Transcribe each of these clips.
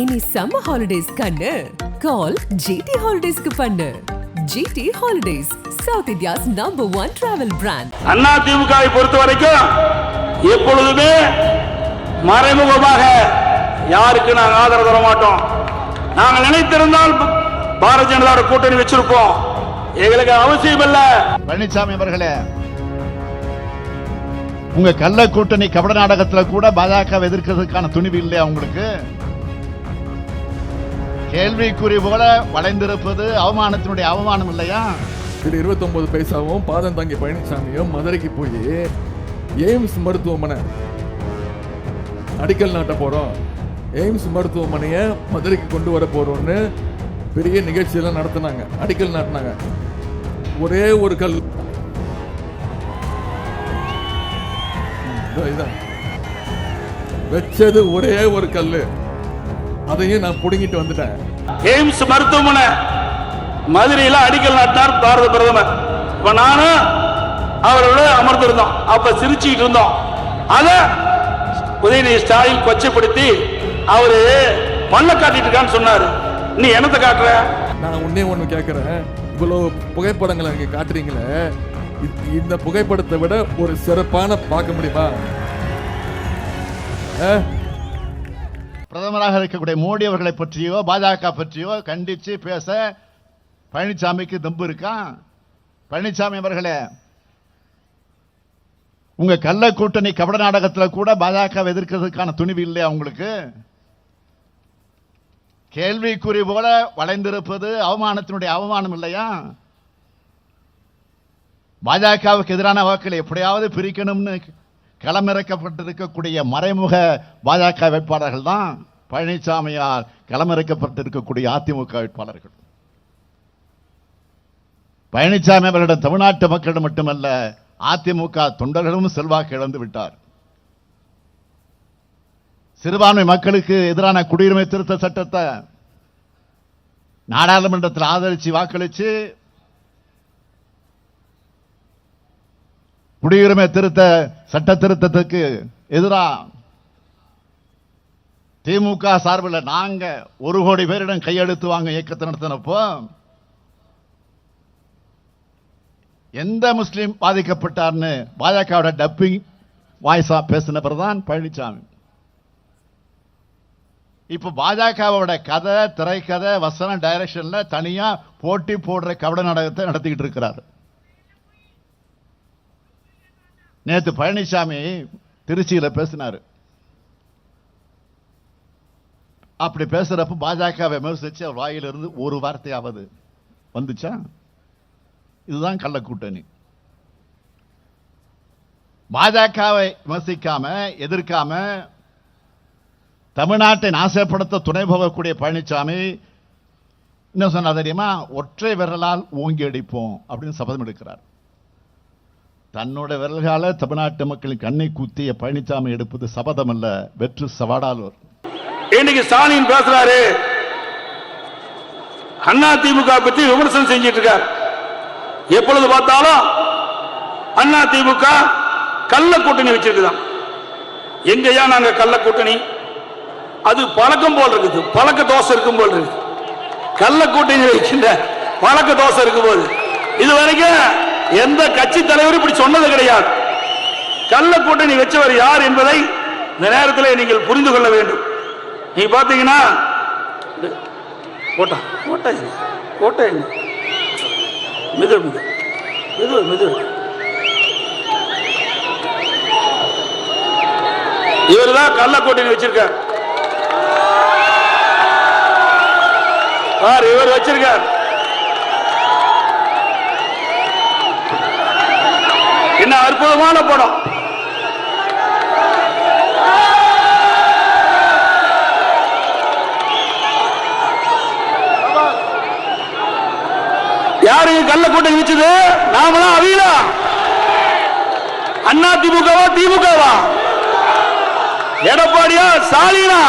இனி summer holidays கண்ணு. கால் GT ஹாலிடேஸ்க்கு பண்ணு. GT holidays south India's number one travel brand அண்ணா திமுகவை பொறுத்த வரைக்கும் எப்பொழுதுமே மறைமுகமாக யாருக்கு நாங்கள் ஆதரவு தர மாட்டோம். நாங்கள் நினைத்திருந்தால் பாரதிய ஜனதாவோட கூட்டணி வச்சிருப்போம். எங்களுக்கு அவசியம் இல்ல. பழனிசாமி அவர்களே உங்க கள்ள கூட்டணி கபட நாடகத்துல கூட பாஜக எதிர்க்கிறதுக்கான துணிவு இல்லையா உங்களுக்கு? கேள்விக்குறி போல வளைந்திருப்பது அவமானத்தினுடைய அவமானம் இல்லையா? திரு இருபத்தொன்பது பைசாவும் பாதம் தாங்கி பழனிசாமியும் மதுரைக்கு போய் எய்ம்ஸ் மருத்துவமனை அடிக்கல் நாட்ட போறோம். எய்ம்ஸ் மருத்துவமனையை மதுரைக்கு கொண்டு வர போறோம்னு பெரிய நிகழ்ச்சியெல்லாம் நடத்தினாங்க. அடிக்கல் நாட்டினாங்க. ஒரே ஒரு கல். இதுதான் இதான். வச்சது ஒரே ஒரு கல்லு. அதையும் நான் புடுங்கிட்டு வந்துட்டேன். எய்ம்ஸ் மருத்துவமனை மதுரையில அடிக்கல் நாட்டினார் பாரத பிரதமர். இப்ப நானும் அவரோட அமர்ந்திருந்தோம். அப்ப சிரிச்சுக்கிட்டு இருந்தோம். அத உதயநிதி ஸ்டாலின் கொச்சைப்படுத்தி அவரு பல்ல காட்டிட்டு இருக்கான்னு சொன்னாரு. நீ என்னத்தை காட்டுற? நான் ஒண்ணே ஒண்ணு கேட்கறேன் இவ்வளோ புகைப்படங்களை அங்கே காட்டுறீங்களே. இந்த புகைப்படத்தை விட ஒரு சிறப்பான பார்க்க முடியுமா? ஆ? பிரதமராக இருக்கக்கூடிய மோடி அவர்களை பற்றியோ பாஜக பற்றியோ கண்டித்து பேச பழனிசாமிக்கு தம்பு இருக்கான் பழனிசாமி அவர்களே உங்க கள்ள கூட்டணி கபட நாடகத்தில் கூட பாஜக எதிர்க்கிறதுக்கான துணிவு இல்லையா உங்களுக்கு? கேள்விக்குறி போல வளைந்திருப்பது அவமானத்தினுடைய அவமானம் இல்லையா? பாஜகவுக்கு எதிரான வாக்களை எப்படியாவது பிரிக்கணும்னு களமிறக்கப்பட்டிருக்கக்கூடிய மறைமுக பாஜக வேட்பாளர்கள் தான் பழனிசாமியால் களமிறக்கப்பட்டிருக்கக்கூடிய அதிமுக வேட்பாளர்கள். பழனிசாமி அவரிடம் தமிழ்நாட்டு மக்களிடம் மட்டுமல்ல அதிமுக தொண்டர்களும் செல்வாக்கு இழந்து விட்டார். சிறுபான்மை மக்களுக்கு எதிரான குடியுரிமை திருத்த சட்டத்தை நாடாளுமன்றத்தில் ஆதரித்து வாக்களித்து குடியுரிமை திருத்த சட்ட திருத்தத்துக்கு எதிராக திமுக சார்பில் நாங்க ஒரு கோடி பேரிடம் கையெழுத்து வாங்க இயக்கத்தை நடத்தினப்போ எந்த முஸ்லீம் பாதிக்கப்பட்டார்னு பாஜகவோட டப்பிங் வாய்ஸா பேசினவர் தான் பழனிசாமி இப்ப பாஜகவோட கதை திரைக்கதை வசனம் டைரக்ஷன்ல தனியா போட்டி போடுற கபட நாடகத்தை நடத்திக்கிட்டு இருக்கிறார். நேத்து பழனிசாமி திருச்சியில பேசினார். அப்படி பேசுறப்ப பாஜகவை விமர்சித்து அவர் வாயிலிருந்து ஒரு வார்த்தையாவது வந்துச்சா? இதுதான் கள்ளக்கூட்டணி பாஜகவை விமர்சிக்காம எதிர்க்காம தமிழ்நாட்டை நாசப்படுத்த துணை போகக்கூடிய பழனிசாமி என்ன சொன்னா தெரியுமா? ஒற்றை விரலால் ஓங்கி அடிப்போம் அப்படின்னு சபதம் எடுக்கிறார். தன்னோட விரல்கால தமிழ்நாட்டு மக்களின் கண்ணை குத்திய பழனிசாமி எடுப்பது சபதம் அல்ல வெற்று சவாடாலூர் இன்னைக்கு ஸ்டாலின் பேசுறாரு. அண்ணா திமுக பற்றி விமர்சனம் செஞ்சிட்டு இருக்கார் எப்பொழுது பார்த்தாலும் அண்ணா திமுக கள்ள கூட்டணி வச்சிருக்குதான். எங்கயா நாங்க கள்ள கூட்டணி? அது பழக்கம் போல் இருக்குது. பழக்க தோசை இருக்கும் போல் இருக்கு கள்ள கூட்டணி வைக்கின்ற பழக்க தோசை இருக்கும் போது. இது வரைக்கும் எந்த கட்சி தலைவரும் இப்படி சொன்னது கிடையாது. கள்ள கூட்டணி வச்சவர் யார் என்பதை இந்த நேரத்தில் நீங்கள் புரிந்து கொள்ள வேண்டும். நீ பாத்தீங்கன்னா கோட்டா கோட்டா இது. கோட்டா மிது மிது மிது மிது இவர் தான் கள்ளக்கூட்டணி வச்சிருக்கார். இவர் வச்சிருக்கார். என்ன அற்புதமான படம். யாரு கள்ள கூட்டம் வச்சது? நாமளா அவியலா? அண்ணா திமுகவா? திமுகவா எடப்பாடியா ஸ்டாலினா?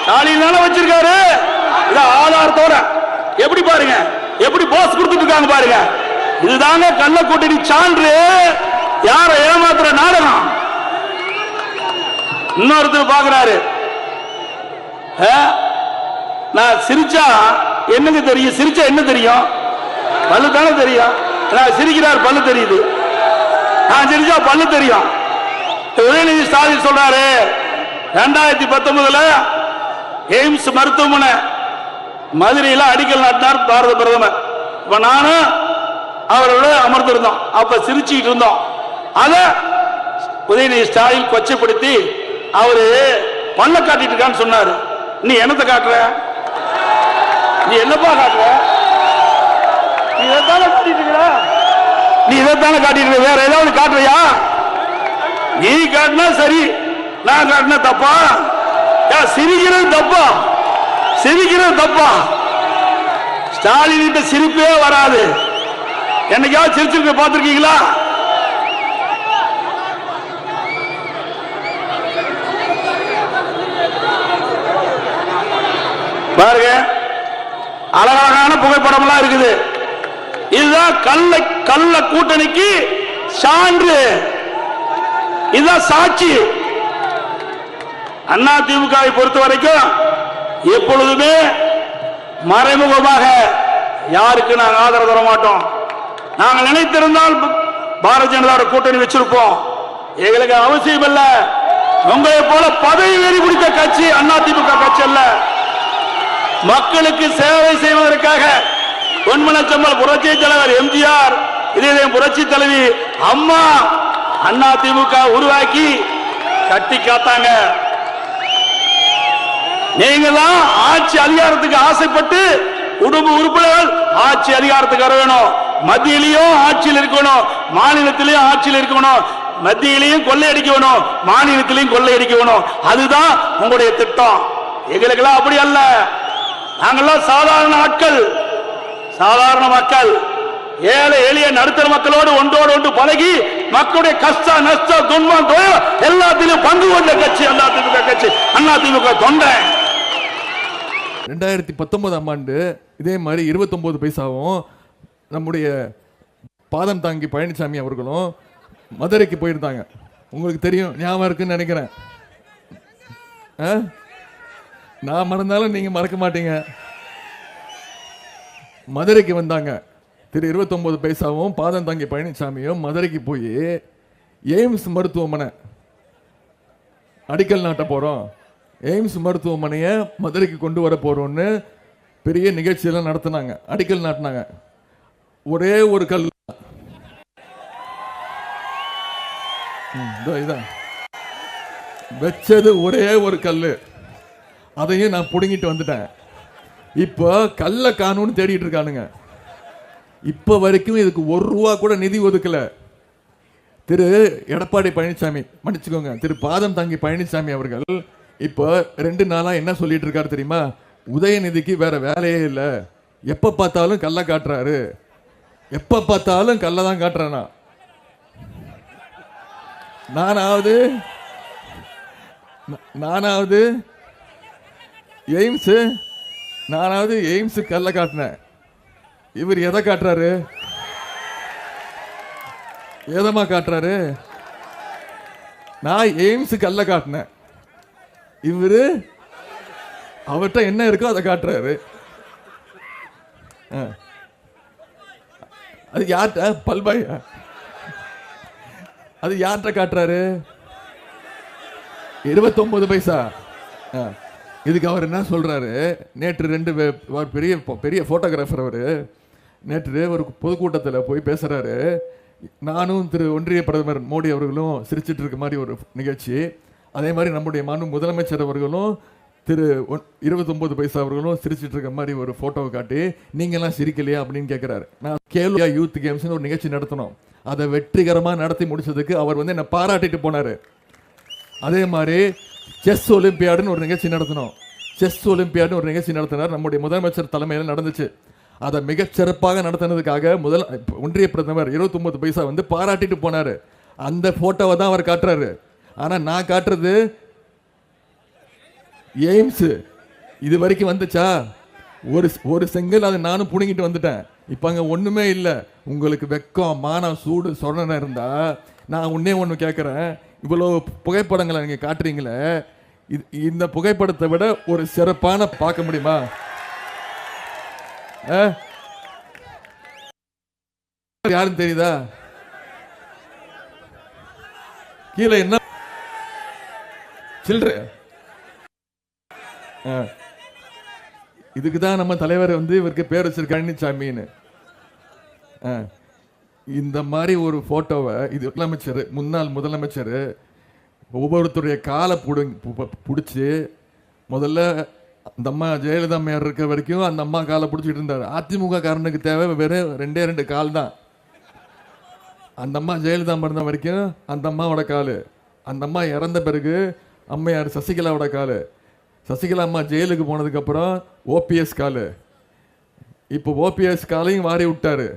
ஸ்டாலின் வச்சிருக்காரு. இத ஆதாரத்தோட எப்படி பாருங்க? எப்படி போஸ் கொடுத்துட்டு இருக்காங்க பாருங்க. இதுதாங்க கள்ள கூட்டணி சான்று. யார ஏமாத்துற நாடகம்? இன்னொருத்தர் பாக்குறாரு ஆ? நான் சிரிச்சா என்னங்க தெரியும்? சிரிச்சா என்ன தெரியும்? பல்லு தானே தெரியும்? நான் சிரிக்கிறார் பல்லு தெரியுது. நான் சிரிச்சா பல்லு தெரியும். உதயநிதி ஸ்டாலின் சொல்றாரு ரெண்டாயிரத்தி பத்தொன்பதுல எய்ம்ஸ் மருத்துவமனை மதுரையில் அடிக்கல் நாட்டினார் பாரத பிரதமர். இப்ப நானும் அவரோட அமர்ந்திருந்தோம். அப்ப சிரிச்சுக்கிட்டு இருந்தோம். அத உதயநிதி ஸ்டாலின் கொச்சைப்படுத்தி அவரு பல்ல காட்டிட்டு இருக்கான்னு சொன்னாரு. நீ என்னத்தை காட்டுற? நீ என்னப்பா காட்டுற? நீ இதைத்தானே காட்டிட்டு இருக்கிற நீ இதைத்தானே காட்டிட்டு இருக்க வேற ஏதாவது காட்டுறியா? நீ காட்டினா சரி நான் காட்டினா தப்பா? ஏன் சிரிக்கிறது தப்பா? சிரிக்கிறது தப்பா? ஸ்டாலின் கிட்ட சிரிப்பே வராது. என்னைக்காவது சிரிச்சிருக்க பார்த்திருக்கீங்களா? பாருங்க அழகழகான புகைப்படம்லாம் இருக்குது. இதுதான் கள்ள கள்ள கூட்டணிக்கு சான்று. இதுதான் சாட்சி. அண்ணா திமுகவை பொறுத்த வரைக்கும் எப்பொழுதுமே மறைமுகமாக யாருக்கு நாங்கள் ஆதரவு தர மாட்டோம்? நாங்கள் நினைத்திருந்தால் பாரதிய ஜனதாவோட கூட்டணி வச்சிருப்போம். எங்களுக்கு அவசியம் இல்ல. உங்களை போல பதவி வெறி பிடித்த கட்சி அண்ணா திமுக கட்சி அல்ல. மக்களுக்கு சேவை செய்வதற்காக பொன்மனச்சம்பல் புரட்சி தலைவர் எம்ஜிஆர் இதே புரட்சி தலைவி அம்மா அண்ணா திமுக உருவாக்கி கட்டி காத்தாங்க. நீங்க தான் ஆட்சி அதிகாரத்துக்கு ஆசைப்பட்டு குடும்ப உறுப்பினர்கள் ஆட்சி அதிகாரத்துக்கு வர வேணும் மத்தியிலையும் ஆட்சியில் இருக்கணும் மாநிலத்திலையும் ஆட்சியில் இருக்கணும். மத்தியிலையும் கொள்ளையடிக்கணும் மாநிலத்திலையும் கொள்ளையடிக்கணும். அதுதான் உங்களுடைய திட்டம். எங்களுக்கெல்லாம் அப்படி அல்ல. நாங்கள்லாம் சாதாரண ஆட்கள் சாதாரண மக்கள். ஏழை எளிய நடுத்தர மக்களோடு ஒன்றோடு ஒன்று பழகி மக்களுடைய கஷ்ட நஷ்ட துன்பம் தொழில் எல்லாத்திலும் பங்கு கொண்ட கட்சி அண்ணா திமுக கட்சி அண்ணா திமுக தொண்டை. ரெண்டாயிரத்தி பத்தொன்பதாம் ஆண்டு இதே மாதிரி இருபத்தொம்போது பைசாவும் நம்முடைய பாதம் தாங்கி பழனிசாமி அவர்களும் மதுரைக்கு போயிருந்தாங்க. உங்களுக்கு தெரியும் ஞாபகம் இருக்குன்னு நினைக்கிறேன். ஆ? நான் மறந்தாலும் நீங்க மறக்க மாட்டீங்க. மதுரைக்கு வந்தாங்க. திரு இருபத்தொன்பது பைசாவும் பாதம் தாங்கி பழனிசாமியும் மதுரைக்கு போய் எய்ம்ஸ் மருத்துவமனை அடிக்கல் நாட்ட போறோம். எய்ம்ஸ் மருத்துவமனையை மதுரைக்கு கொண்டு வர போறோம்னு பெரிய நிகழ்ச்சியெல்லாம் நடத்தினாங்க. அடிக்கல் நாட்டினாங்க. ஒரே ஒரு கல். ம், இதோ இதான் வச்சது ஒரே ஒரு கல் அதையும் நான் பிடுங்கிட்டு வந்துட்டேன். இப்போ கல்லை காணும்னு தேடிட்டு இருக்கானுங்க. இப்போ வரைக்கும் இதுக்கு ஒரு ரூபா கூட நிதி ஒதுக்கல. திரு எடப்பாடி பழனிசாமி மன்னிச்சுக்கோங்க. திரு பாதம் தங்கி பழனிசாமி அவர்கள் இப்போ ரெண்டு நாளாக என்ன சொல்லிட்டு இருக்காரு தெரியுமா? உதயநிதிக்கு வேற வேலையே இல்லை. எப்போ பார்த்தாலும் கல்ல காட்டுறாரு. எப்ப பார்த்தாலும் கல்ல தான் காட்டுறானா? நானாவது நானாவது எய்ம்ஸு நானாவது எய்ம்ஸு கல்ல காட்டினேன். இவர் எதை காட்டுறாரு? ஏதமா காட்டுறாரு? நான் எய்ம்ஸ் கல்ல காட்டினேன். இவரு அவர்கிட்ட என்ன இருக்கோ அதை காட்டுறாரு. ஆ. அது யார்கிட்ட பல்பாயா. அது யார்கிட்ட காட்டுறாரு? இருபத்தொன்பது பைசா. ஆ. இதுக்கு அவர் என்ன சொல்கிறாரு நேற்று ரெண்டு பெரிய பெரிய ஃபோட்டோகிராஃபர் அவர். நேற்று ஒரு பொதுக்கூட்டத்தில் போய் பேசுகிறாரு நானும் திரு ஒன்றிய பிரதமர் மோடி அவர்களும் சிரிச்சிட்டு இருக்க மாதிரி ஒரு நிகழ்ச்சி. அதே மாதிரி நம்முடைய மாண்பு முதலமைச்சர் அவர்களும் திரு ஒன்- 29 பைசா அவர்களும் சிரிச்சிட்டு இருக்க மாதிரி ஒரு ஃபோட்டோவை காட்டி நீங்கெல்லாம் சிரிக்கலையா? அப்படின்னு கேட்குறாரு நான் கேலியா யூத் கேம்ஸ்னு ஒரு நிகழ்ச்சி நடத்தினோம் அதை வெற்றிகரமாக நடத்தி முடிச்சதுக்கு அவர் வந்து என்னை பாராட்டிட்டு போனார். அதே மாதிரி செஸ் ஒலிம்பியாடுன்னு ஒரு நிகழ்ச்சி நடத்தினோம் செஸ் ஒலிம்பியாடுன்னு ஒரு நிகழ்ச்சி நடத்தினார் நம்முடைய முதலமைச்சர் தலைமையில் நடந்துச்சு. அதை மிகச்சிறப்பாக நடத்தினதுக்காக முதல் ஒன்றிய பிரதமர் 29 பைசா வந்து பாராட்டிட்டு போனாரு. அந்த ஃபோட்டோவை தான் அவர் காட்டுறாரு. ஆனால் நான் காட்டுறது எய்ம்ஸ் இது வரைக்கும் வந்துச்சா? ஒரு ஒரு செங்கல் அதை நானும் புடுங்கிட்டு வந்துட்டேன். இப்போ அங்கே ஒன்றுமே இல்லை. உங்களுக்கு வெக்கம் மானம் சூடு சொரணை இருந்தால் நான் ஒன்றே ஒன்று கேட்குறேன் இவ்வளோ புகைப்படங்களை நீங்கள் காட்டுறீங்களே. இது- இந்த புகைப்படத்தை விட ஒரு சிறப்பான பார்க்க முடியுமா? ஆ? யாருன்னு தெரியுதா? கீழே என்ன? சில்லற. இதுக்கு தான் நம்ம தலைவர் வந்து இவருக்கு பேர் வச்சிருக்க சாமின்னு ஆ. இந்த மாதிரி ஒரு ஃபோட்டோவை இது முதலமைச்சர் முன்னாள் முதலமைச்சர் ஒவ்வொருத்தருடைய காலை புடுங்க பிடிச்சி முதல்ல அந்த அம்மா ஜெயலலிதா மேயர் இருக்க வரைக்கும் அந்த அம்மா காலை பிடிச்சிட்டு இருந்தார். அதிமுக காரனுக்கு தேவை வெறும் ரெண்டே ரெண்டு கால் தான். அந்த அம்மா ஜெயலலிதா மறந்த வரைக்கும் அந்த அம்மாவோட கால். அந்த அம்மா இறந்த பிறகு அம்மையார் சசிகலாவோட கால். சசிகலா அம்மா ஜெயிலுக்கு போனதுக்கப்புறம் ஓபிஎஸ் காலு. இப்போ ஓபிஎஸ் காலையும் மாறி விட்டாரு.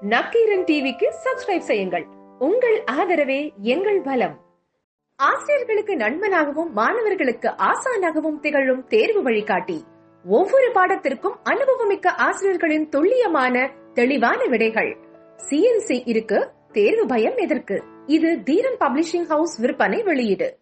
நக்கீரன் டிவிக்கு சப்ஸ்கிரைப் செய்யுங்கள். உங்கள் ஆதரவே எங்கள் பலம். ஆசிரியர்களுக்கு நண்பனாகவும் மாணவர்களுக்கு ஆசானாகவும் திகழும் தேர்வு வழிகாட்டி. ஒவ்வொரு பாடத்திற்கும் அனுபவமிக்க ஆசிரியர்களின் துல்லியமான தெளிவான விடைகள். சிஎன்சி இருக்கு தேர்வு பயம் எதற்கு? இது தீரன் பப்ளிஷிங் ஹவுஸ் விற்பனை வெளியீடு.